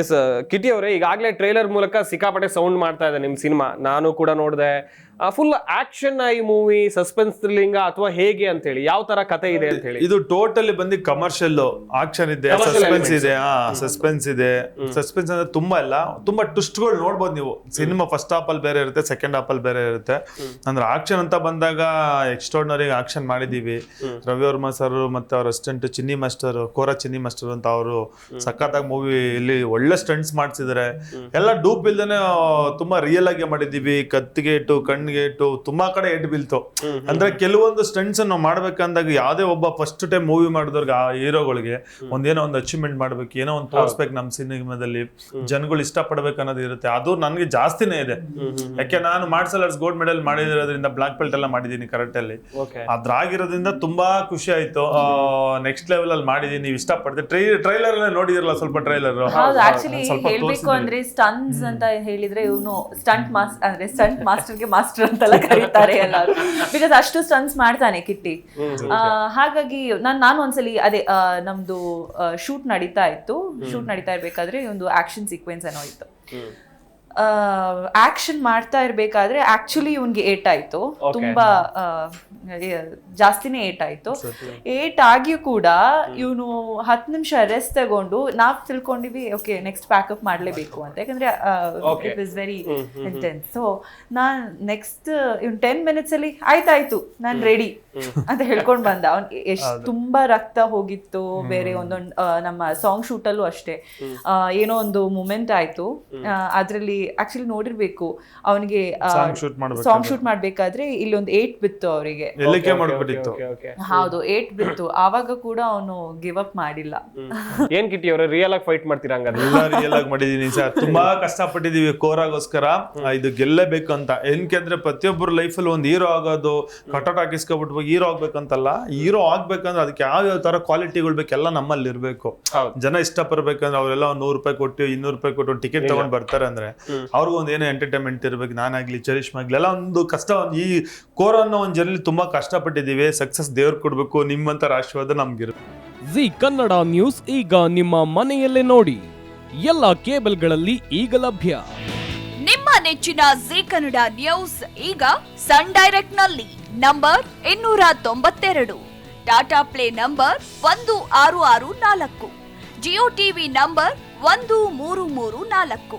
S ಕಿಟಿ ಅವರೇ, ಈಗಾಗಲೇ trailer ಮೂಲಕ ಸಿಕ್ಕಾಪಟ್ಟೆ ಸೌಂಡ್ ಮಾಡ್ತಾ ಇದೆ ನಿಮ್ಮ ಸಿನಿಮಾ ನಾನು ಕೂಡ ನೋಡಿದೆ. ಫುಲ್ ಆಕ್ಷನ್ ಈ ಮೂವಿ ಸಸ್ಪೆನ್ಸ್ ಥ್ರಿಲ್ಲಿಂಗ್ ಅಥವಾ ಹೇಗೆ ಅಂತ ಹೇಳಿ ಯಾವ ತರ ಕತೆ ಇದೆ ಅಂತ ಹೇಳಿ ಇದು ಟೋಟಲಿ ಬಂದು ಕಮರ್ಷಿಯಲ್ ಆಕ್ಷನ್ ಇದೆ ಸಸ್ಪೆನ್ಸ್ ಇದೆ ಹಾ ಸಸ್ಪೆನ್ಸ್ ಇದೆ. ಸಸ್ಪೆನ್ಸ್ ಅಂದ್ರೆ ತುಂಬಾ ಇಲ್ಲ ತುಂಬಾ ಟ್ವಿಸ್ಟ್ಗಳು ನೋಡ್ಬೋದು ನೀವು. ಸಿನಿಮಾ ಫಸ್ಟ್ ಹಾಫ್ ಅಲ್ಲಿ ಬೇರೆ ಇರುತ್ತೆ ಸೆಕೆಂಡ್ ಹಾಫ್ ಅಲ್ಲಿ ಬೇರೆ ಇರುತ್ತೆ. ಅಂದ್ರೆ ಆಕ್ಷನ್ ಅಂತ ಬಂದಾಗ ಎಕ್ಸ್ಟ್ರಾರ್ನರಿ ಆಕ್ಷನ್ ಮಾಡಿದೀವಿ ರವಿ ವರ್ಮ ಸರ್ ಮತ್ತೆ ಅವ್ರ ಅಸಿಸ್ಟೆಂಟ್ ಚಿನ್ನಿ ಮಾಸ್ಟರ್ ಕೋರ ಚಿನ್ನಿ ಮಾಸ್ಟರ್ ಅಂತ ಅವರು ಸಖತ್ತಾಗಿ ಮೂವಿ ಇಲ್ಲಿ ಒಳ್ಳೆ ಸ್ಟಂಟ್ಸ್ ಮಾಡಿಸಿದ್ರೆ ಎಲ್ಲ ಡೂಪ್ ಇಲ್ದೇನೆ ತುಂಬಾ ರಿಯಲ್ ಆಗಿ ಮಾಡಿದೀವಿ ಕತ್ತಿಗೆ ಇಟ್ಟು ಕಣ್ಣಿಗೆ ಇಟ್ಟು ತುಂಬಾ ಕಡೆ ಎಡ್ ಬೀಳ್ತು. ಅಂದ್ರೆ ಕೆಲವೊಂದು ಸ್ಟಂಟ್ಸ್ ನಾವು ಮಾಡ್ಬೇಕಂದಾಗ ಯಾವ್ದೇ ಒಬ್ಬ ಫಸ್ಟ್ ಟೈಮ್ ಮೂವಿ ಮಾಡಿದವ್ರಿಗೆ ಆ ಹೀರೋಗಳಿಗೆ ಒಂದೇನೋ ಒಂದು ಅಚೀವ್ಮೆಂಟ್ ಮಾಡ್ಬೇಕು ಏನೋ ಒಂದು ತೋರಿಸ್ಬೇಕು ನಮ್ಮ ಸಿನಿಮಾದಲ್ಲಿ. ಜನಗಳು ಇಷ್ಟ ಪಡ್ಬೇಕು ಅನ್ನೋದು ಇರುತ್ತೆ. ಅದು ನನಗೆ ಜಾಸ್ತಿನೇ ಇದೆ. ಯಾಕೆ ನಾನು ಮಾರ್ಷಲ್ ಆರ್ಟ್ಸ್ ಗೋಲ್ಡ್ ಮೆಡಲ್ ಮಾಡಿರೋದ್ರಿಂದ ಬ್ಲಾಕ್ ಬೆಲ್ಟ್ ಎಲ್ಲ ಮಾಡಿದೀನಿ ಕರೆಕ್ಟ್ ಅಲ್ಲಿ. ಅದ್ರಾಗಿರೋದ್ರಿಂದ ತುಂಬಾ ಖುಷಿ ಆಯ್ತು. ನೆಕ್ಸ್ಟ್ ಲೆವೆಲ್ ಅಲ್ಲಿ ಮಾಡಿದೀನಿ. ನೀವು ಇಷ್ಟಪಡ್ತೀವಿ ಟ್ರೈ ಟ್ರೈಲರ್ ನೋಡಿದಿರಲ್ಲ ಸ್ವಲ್ಪ ಟ್ರೈಲರ್ ಹೌದು ಆಕ್ಚುಲಿ ಸ್ವಲ್ಪ ಹೇಳ್ಬೇಕು ಅಂದ್ರೆ ಸ್ಟನ್ಸ್ ಅಂತ ಹೇಳಿದ್ರೆ ಇವನು ಸ್ಟಂಟ್ ಮಾಸ್ ಅಂದ್ರೆ ಸ್ಟಂಟ್ ಮಾಸ್ಟರ್ಗೆ ಮಾಸ್ಟರ್ ಅಂತೆಲ್ಲ ಕರೀತಾರೆ ಎಲ್ಲರೂ. ಬಿಕಾಸ್ ಅಷ್ಟು ಸ್ಟನ್ಸ್ ಮಾಡ್ತಾನೆ ಕಿಟ್ಟಿ. ಹಾಗಾಗಿ ನಾನು ನಾನು ಒಂದ್ಸಲಿ ಅದೇ ನಮ್ದು ಶೂಟ್ ನಡೀತಾ ಇತ್ತು. ಶೂಟ್ ನಡೀತಾ ಇರ್ಬೇಕಾದ್ರೆ ಒಂದು ಆಕ್ಷನ್ ಸೀಕ್ವೆನ್ಸ್ ಏನೋ ಇತ್ತು. ಆಕ್ಷನ್ ಮಾಡ್ತಾ ಇರ್ಬೇಕಾದ್ರೆ ಆಕ್ಚುಲಿ ಇವನ್ಗೆ ಏಟ್ ಆಯ್ತು ತುಂಬಾ ಜಾಸ್ತಿನೇ ಏಟ್ ಆಯ್ತು ಏಟ್ ಆಗಿಯೂ ಕೂಡ ಇವನು ಹತ್ತು ನಿಮಿಷ ರೆಸ್ಟ್ ತಗೊಂಡು ನಾವ್ ತಿಳ್ಕೊಂಡಿವಿ ಓಕೆ ನೆಕ್ಸ್ಟ್ ಪ್ಯಾಕಪ್ ಮಾಡ್ಲೇಬೇಕು ಅಂತ. ಯಾಕಂದ್ರೆ it is very intense so non next ಇವ್ನು ಟೆನ್ ಮಿನಿಟ್ಸ್ ಅಲ್ಲಿ ಆಯ್ತಾಯ್ತು ನಾನ್ ರೆಡಿ ಅಂತ ಹೇಳ್ಕೊಂಡ್ ಬಂದ. ಅವ್ನ್ ಎಷ್ಟ್ ತುಂಬಾ ರಕ್ತ ಹೋಗಿತ್ತು ಬೇರೆ ಒಂದೊಂದು ನಮ್ಮ ಸಾಂಗ್ ಶೂಟ್ ಅಲ್ಲೂ ಅಷ್ಟೇ. ಏನೋ ಒಂದು ಮೂಮೆಂಟ್ ಆಯ್ತು. ಅದ್ರಲ್ಲಿ ಆಕ್ಚುಲಿ ನೋಡಿರ್ಬೇಕು. ಅವನಿಗೆ. ಸಾಂಗ್ ಶೂಟ್ ಮಾಡ್ಬೇಕಾದ್ರೆ ಇಲ್ಲಿ ಒಂದು ಏಟ್ ಬಿತ್ತು ಅವರಿಗೆ. ಹೌದು ಏಟ್ ಬಿತ್ತು. ಆವಾಗ ಕೂಡ ಅವನು ಗಿವ್ ಅಪ್ ಮಾಡಿಲ್ಲ. ಏನ್ ಕಿಟ್ಟಿ ಅವರು ರಿಯಲ್ ಆಗಿ ಫೈಟ್ ಮಾಡ್ತೀರಾ ಹಂಗಾದ್ರೆ? ಎಲ್ಲ ರಿಯಲ್ ಆಗಿ ಮಾಡಿದೀನಿ ಸರ್. ತುಂಬಾ ಕಷ್ಟಪಟ್ಟಿದೀವಿ ಕೋರಾಗೋಸ್ಕರ. ಇದು ಗೆಲ್ಲಬೇಕು ಅಂತ. ಏನಕ್ಕೆ ಲೈಫ್ ಅಲ್ಲಿ ಒಂದು ಹೀರೋ ಆಗೋದು ಕಟೌಟ್ ಹಾಕಿಸ್ಕೊಬಿಟ್ಟು ಹೀರೋ ಆಗ್ಬೇಕಂತಲ್ಲ ಹೀರೋ ಆಗ್ಬೇಕಂದ್ರೆ ಅದಕ್ಕೆ ಯಾವ ಯಾವ ತರ ಕ್ವಾಲಿಟಿಗಳು ಬೇಕೆಲ್ಲ ನಮ್ಮಲ್ಲಿ ಇರ್ಬೇಕು. ಜನ ಇಷ್ಟಪಡ್ಬೇಕಂದ್ರೆ ಅವರೆಲ್ಲ ಒಂದ್ ನೂರು ರೂಪಾಯಿ ಕೊಟ್ಟು ಇನ್ನೂರು ರೂಪಾಯಿ ಕೊಟ್ಟು ಟಿಕೆಟ್ ತಗೊಂಡ್ ಬರ್ತಾರೆ ಅಂದ್ರೆ. ಅವ್ರಿಗೂ ಒಂದು ಏನೋ ಎಂಟರ್ಟೈನ್ಮೆಂಟ್ ಇರಬೇಕು ನಾನಾಗ್ಲಿ ಚರಿಷ್ಮಾ ಆಗಲಿ ಎಲ್ಲ ಒಂದು ಕಷ್ಟ ಒಂದು ಈ ಕೋರ ಒಂದು ಒಂದ್ ಜರ್ನಿ ತುಂಬಾ ಕಷ್ಟಪಟ್ಟಿದೀವಿ ಸಕ್ಸಸ್ ದೇವ್ರು ಕೊಡಬೇಕು ನಿಮ್ಮಂತ ಆಶೀರ್ವಾದ ನಮ್ಗಿರುತ್ತೆ. ಜಿ ಕನ್ನಡ ನ್ಯೂಸ್ ಈಗ ನಿಮ್ಮ ಮನೆಯಲ್ಲೇ ನೋಡಿ. ಎಲ್ಲ ಕೇಬಲ್ಗಳಲ್ಲಿ ಈಗ ಲಭ್ಯ. ನಿಮ್ಮ ನೆಚ್ಚಿನ ಜಿ ಕನ್ನಡ ನ್ಯೂಸ್ ಈಗ ಸನ್ ಡೈರೆಕ್ಟ್ನಲ್ಲಿ ನಂಬರ್ ಇನ್ನೂರ ತೊಂಬತ್ತೆರಡು. ಟಾಟಾ ಪ್ಲೇ ನಂಬರ್ ಒಂದು ಆರು ಆರು ನಾಲ್ಕು. ಜಿಯೋ ಟಿವಿ ನಂಬರ್ ಒಂದು ಮೂರು ಮೂರು ನಾಲ್ಕು.